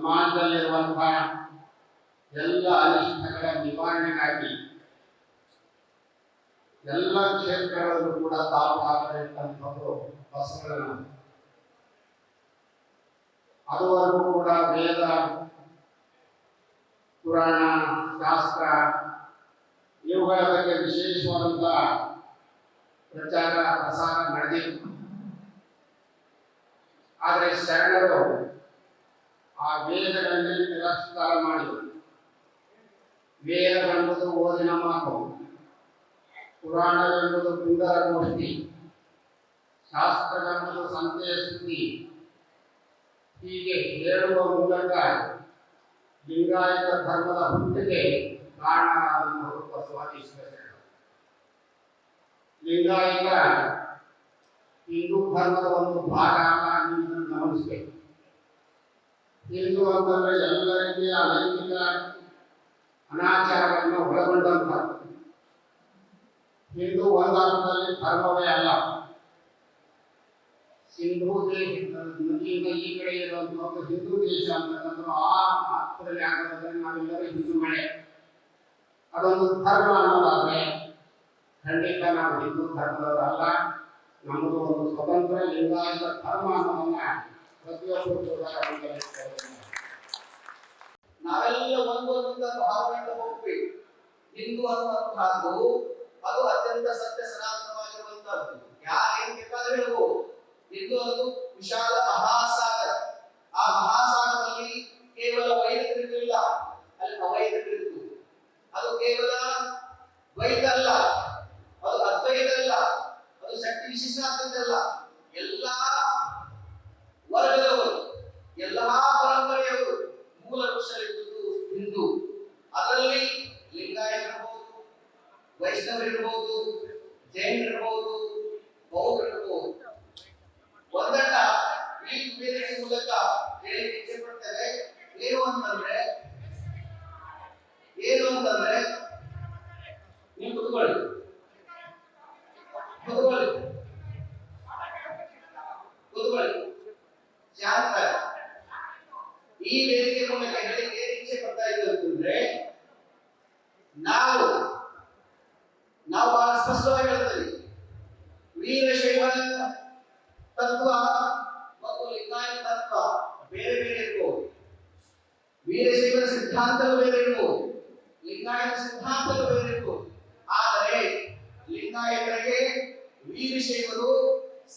ಸಮಾಜದಲ್ಲಿರುವಂತಹ ಎಲ್ಲ ಅನಿಷ್ಟಗಳ ನಿವಾರಣೆಗಾಗಿ ಎಲ್ಲ ಕ್ಷೇತ್ರಗಳಲ್ಲೂ ಕೂಡ ತಾವು ಆಗಬೇಕಂತಂದ್ರು ಬಸವಣ್ಣ ಅದುವರೆಗೂ ಕೂಡ ವೇದ, ಪುರಾಣ, ಶಾಸ್ತ್ರ ಇವುಗಳ ಬಗ್ಗೆ ವಿಶೇಷವಾದಂಥ ಪ್ರಚಾರ ಪ್ರಸಾರ ನಡೆದಿತ್ತು. ಆದರೆ ಶರಣರು ಆ ವೇದಗಳಲ್ಲಿ ತಿರಸ್ಕಾರ ಮಾಡಿದರು. ವೇದವೆಂಬುದು ಓದಿನ ಮಾತು. ಪುರಾಣವೆಂಬುದು ಕುಂದರ ಗೋಷ್ಠಿ ಶಾಸ್ತ್ರವೆಂಬುದು ಸಂತೆಯ ಸುದ್ದಿ. ಹೀಗೆ ಹೇಳುವ ಮೂಲಕ ಲಿಂಗಾಯತ ಧರ್ಮದ ಹುಟ್ಟಿಗೆ ಕಾರಣ ಬಸವಾದೀಶ್ವರ. ಲಿಂಗಾಯತ ಹಿಂದೂ ಧರ್ಮದ ಒಂದು ಭಾಗ ಅಲ್ಲ ಗಮನಿಸಬೇಕು. ಹಿಂದೂ ಅಂತಂದ್ರೆ ಎಲ್ಲ ರೀತಿಯ ಲೈಂಗಿಕ ಅನಾಚಾರವನ್ನು ಒಳಗೊಂಡಂತಹ ಹಿಂದೂ ಧರ್ಮವೇ ಅಲ್ಲ. ಸಿಂಧೂ ದೇಶ ನದಿಯಿಂದ ಈ ಕಡೆ ಇರುವಂತಹ ಹಿಂದೂ ದೇಶ ಅಂತಕ್ಕಂಥ ಆ ಅರ್ಥದಲ್ಲಿ ಆಗೋದ್ರೆ ನಾವೆಲ್ಲರೂ ಮಳೆ ಅದೊಂದು ಧರ್ಮ ಅನ್ನೋದಾದ್ರೆ ಖಂಡಿತ ನಾವು ಹಿಂದೂ ಧರ್ಮದವರಲ್ಲ. ನಮ್ಮದು ಒಂದು ಸ್ವತಂತ್ರ ಲಿಂಗಾಯತ ಧರ್ಮ ಅನ್ನೋದನ್ನ ನಾವೆಲ್ಲ ಒಂದು ಅನ್ನುವಂತ ಭಾವನೆಯಿಂದ ಹೋಗ್ಬೇಕು ಹಿಂದೂ ಅನ್ನುವಂತಹದ್ದು ಅದು ಅತ್ಯಂತ ಸತ್ಯ ಸನಾತನವಾಗಿರುವಂತಹದ್ದು ಯಾರು ಏನ್ ಬೇಕಾದ್ರೆ ಹಿಂದೂ ಅದು ವಿಶಾಲ ಮಹಾಸಾಗರ. ಆ ಮಹಾಸಾಗರದಲ್ಲಿ ಕೇವಲ ವೈದಿಕರಿರಲಿಲ್ಲ ಅಲ್ಲಿ ಅವೈದಿಕರಿತ್ತು ಅದು ಕೇವಲ ವೈದ್ಯ ಅಲ್ಲ ಅದು ಅದ್ವೈತ ಅಲ್ಲ ಅದು ಶಕ್ತಿ ವಿಶಿಷ್ಟಾದ್ವೈತ ಎಲ್ಲಾ ವರ್ಗದವರು ಎಲ್ಲಾ ಪರಂಪರೆಯವರು ಮೂಲ ವೃಕ್ಷವಿರುವುದು ಹಿಂದೂ ಅದರಲ್ಲಿ ಲಿಂಗಾಯತರಿರ್ಬೋದು ವೈಷ್ಣವರಿರ್ಬೋದು ಜೈನರಿರ್ಬೋದು, ಬೌದ್ಧರಿರ್ಬೋದು. ಒಂದಲ್ಲ, ಈ ವೇದಿಕೆ ಮೂಲಕ ಹೇಳಿ ಇಚ್ಛೆ ಪಡ್ತೇವೆ. ಏನು ಅಂತಂದ್ರೆ ಏನು ಅಂತಂದ್ರೆ, ನೀವು ಕುತ್ಕೊಳ್ಳಿ. ಕುತ್ಕೊಳ್ಳಿ. ಕುತ್ಕೊಳ್ಳಿ. ಶಾಂತ ಈ ವೇದಿಕೆ ಮೂಲಕ ಹೇಳಿ ಏನ್ ಇಚ್ಛೆ ಪಡ್ತಾ ಇದ್ದು ಅಂತಂದ್ರೆ ನಾವು ನಾವು ಬಹಳ ಸ್ಪಷ್ಟವಾಗಿ ಹೇಳ್ತೀವಿ ವೀರಶೈವ ತತ್ವ ಮತ್ತು ಲಿಂಗಾಯತ ತತ್ವ ಬೇರೆ ಬೇರೆ ಇರ್ಬೋದು. ವೀರಶೈವ ಸಿದ್ಧಾಂತಗಳು ಬೇರೆ ಇರ್ಬೋದು. ಲಿಂಗಾಯತ ಸಿದ್ಧಾಂತಗಳು ಬೇರೆ ಇರ್ಬೋದು. ಆದರೆ ಲಿಂಗಾಯತರಿಗೆ ವೀರಶೈವರು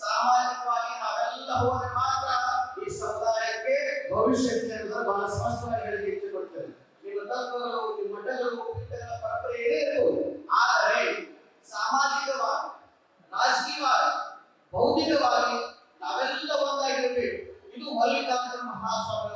ಸಾಮಾಜಿಕವಾಗಿ ನಾವೆಲ್ಲ ಹೋದರೆ ಮಾತ್ರ ಈ ಸಮುದಾಯಕ್ಕೆ ಭವಿಷ್ಯಕ್ಕೆ ಬಹಳ ಸ್ಪಷ್ಟವಾಗಿ ಹೇಳಿ ಇಚ್ಛೆ ಪಡ್ತೇವೆ ನಿಮ್ಮ ತತ್ವಗಳು, ನಿಮ್ಮ ಮಠಗಳು मल्लिकार्जुन महासभा